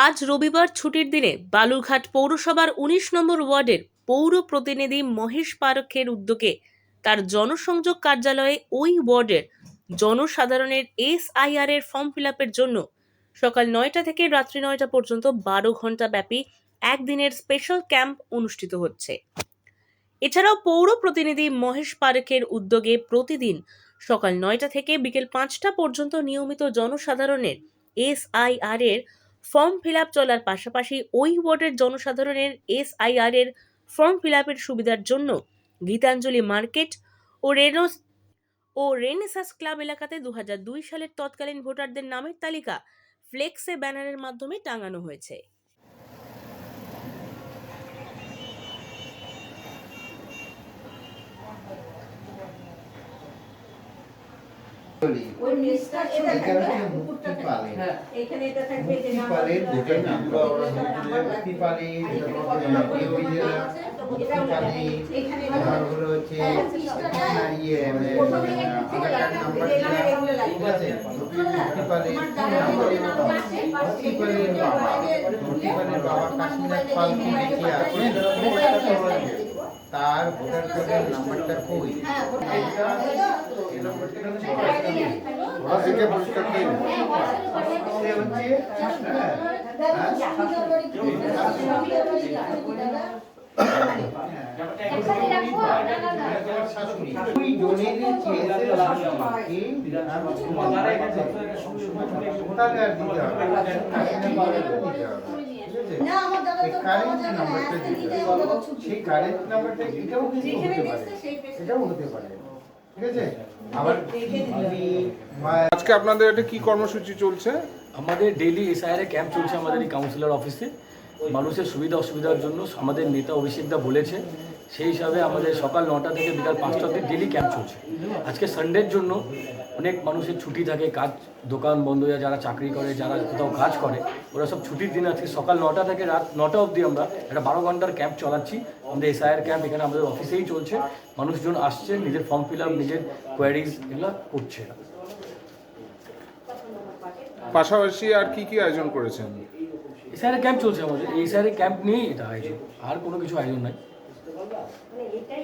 আজ রবিবার ছুটির দিনে বালুরঘাট পৌরসভার উনিশ নম্বর ওয়ার্ডের পৌর প্রতিনিধি মহেশ পারখের উদ্যোগে তার জনসংযোগ কার্যালয়ে ওই ওয়ার্ডের জনসাধারণের এসআইআর এর ফর্ম ফিল আপের জন্য সকাল নয়টা থেকে রাত্রি নয়টা পর্যন্ত বারো ঘণ্টা ব্যাপী একদিনের স্পেশাল ক্যাম্প অনুষ্ঠিত হচ্ছে। এছাড়াও পৌর প্রতিনিধি মহেশ পারেখের উদ্যোগে প্রতিদিন সকাল নয়টা থেকে বিকেল পাঁচটা পর্যন্ত নিয়মিত জনসাধারণের এসআইআর এর ফর্ম ফিল চলার পাশাপাশি ওই ওয়ার্ডের জনসাধারণের এসআইআর এর ফর্ম ফিল আপের সুবিধার জন্য গীতাঞ্জলি মার্কেট ও রেনোস ও রেনেসাস ক্লাব এলাকাতে দু সালের তৎকালীন ভোটারদের নামের তালিকা ফ্লেক্সে ব্যানারের মাধ্যমে টাঙানো হয়েছে। বাবা মোবাইলে মুক্তিপালের বাবা। তোমার কাশীনাথ মোবাইলে পাল এই মোবাইলে আছে পাঠাবে। তার ভোটার কার্ডের নাম্বারটা কই হ্যাঁ, এই নাম্বারটা এখানে ওরা থেকে পরিষ্কার করে সে হচ্ছে আজকে আপনাদের একটা কি কর্মসূচি চলছে? আমাদের ডেইলি এসআইআর ক্যাম্প চলছে আমাদের এই কাউন্সিলর অফিসে মানুষের সুবিধা অসুবিধার জন্য আমাদের নেতা অভিষেকদা বলেছে সেই হিসাবে আমাদের সকাল নটা থেকে বিকাল পাঁচটা অব্দি ডেলি ক্যাম্প চলছে। আজকে সানডের জন্য অনেক মানুষের ছুটি থাকে কাজ দোকান বন্ধ হয়ে যায়, যারা চাকরি করে যারা কোথাও কাজ করে ওরা সব ছুটির দিন আজকে সকাল নটা থেকে রাত নটা অবধি আমরা একটা বারো ঘণ্টার ক্যাম্প চালাচ্ছি। আমাদের এসআইআর ক্যাম্প এখানে আমাদের অফিসেই চলছে। মানুষজন আসছে নিজের ফর্ম ফিল আপ নিজের কোয়ারিজ এগুলো করছে। পাশাপাশি আর কি কি আয়োজন করেছেন? এসআইআর ক্যাম্প চলছে আমাদের। এসআইআর ক্যাম্প নিয়েই এটা আয়োজন। আর কোনো কিছু আয়োজন নাই। মানে এটাই